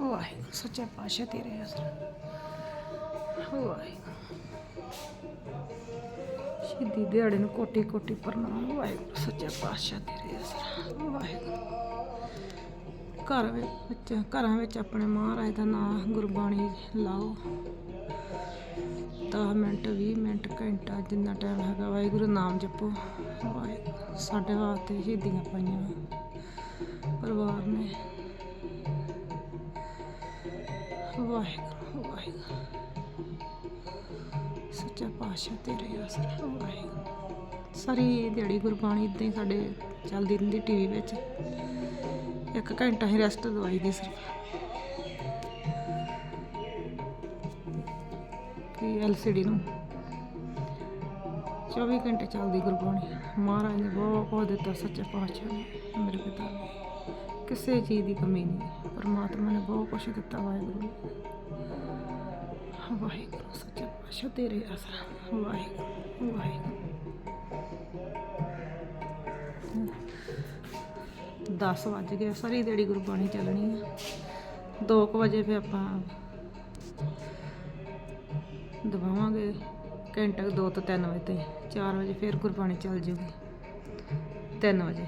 ਵਾਹਿਗੁਰੂ, ਸੱਚੇ ਪਾਤਸ਼ਾਹ ਤੇਰੇ ਅਸਰ ਵਾਹਿਗੁਰੂ। ਸ਼ਹੀਦੀ ਦਿਹਾੜੇ ਨੂੰ ਕੋਟੀ ਕੋਟੀ ਪ੍ਰਣਾਮ, ਵਾਹਿਗੁਰੂ, ਸੱਚੇ ਪਾਤਸ਼ਾਹ ਤੇਰੇ ਅਸਰ ਵਾਹਿਗੁਰੂ। ਘਰ ਵਿੱਚ, ਘਰਾਂ ਵਿੱਚ ਆਪਣੇ ਮਹਾਰਾਜ ਦਾ ਨਾਮ ਗੁਰਬਾਣੀ ਲਾਓ। 10 ਮਿੰਟ 20 ਮਿੰਟ, ਘੰਟਾ ਜਿੰਨਾ ਟਾਈਮ ਹੈਗਾ, ਵਾਹਿਗੁਰੂ, ਨਾਮ ਜਪੋ। ਵਾਹਿਗੁਰੂ, ਸਾਡੇ ਵਾਸਤੇ ਸ਼ਹੀਦੀਆਂ ਪਾਈਆਂ। ਵਾਹਿਗੁਰੂ ਵਾਹਿਗੁਰੂ। ਸੱਚਾ ਪਾਤਸ਼ਾਹ ਤੇਰੇ ਆਸਰਾ, ਵਾਹਿਗੁਰੂ। ਸਾਰੀ ਦਿਹਾੜੀ ਗੁਰਬਾਣੀ ਇਦਾਂ ਹੀ ਸਾਡੇ ਚੱਲਦੀ ਰਹਿੰਦੀ ਟੀਵੀ ਵਿੱਚ। ਇੱਕ ਘੰਟਾ ਹੀ ਰੈਸਟ ਦਵਾਈ ਦੀ ਸਿਰਫ। ਕਿ ਐਲਸੀਡੀ ਨੂੰ। 24 ਘੰਟੇ ਚੱਲਦੀ ਗੁਰਬਾਣੀ। ਮਹਾਰਾਜ ਨੇ ਬਹੁਤ ਕੁਝ ਦਿੱਤਾ ਸੱਚੇ ਪਾਤਸ਼ਾਹ ਨੇ, ਮੇਰੇ ਪਿਤਾ ਨੇ। ਕਿਸੇ ਚੀਜ਼ ਦੀ ਕਮੀ ਨਹੀਂ। ਪਰਮਾਤਮਾ ਨੇ ਬਹੁਤ ਕੁਝ ਦਿੱਤਾ ਵਾਹਿਗੁਰੂ। ਵਾਹਿਗੁਰੂ, ਸੱਚੇ ਪਾਤਸ਼ਾਹ ਤੇਰੇ ਆਸਰਾ। ਵਾਹਿਗੁਰੂ ਵਾਹਿਗੁਰੂ। 10 ਵੱਜ ਗਏ, ਸਾਰੀ ਦੇੜੀ ਗੁਰਬਾਣੀ ਚੱਲਣੀ ਆ। 2 ਵਜੇ ਫੇ ਆਪਾਂ ਦਵਾਵਾਂਗੇ ਘੰਟਾ 2 ਤੋਂ 3 ਵਜੇ ਤੇ। 4 ਵਜੇ ਫਿਰ ਗੁਰਬਾਣੀ ਚੱਲ ਜੂਗੀ। 3 ਵਜੇ।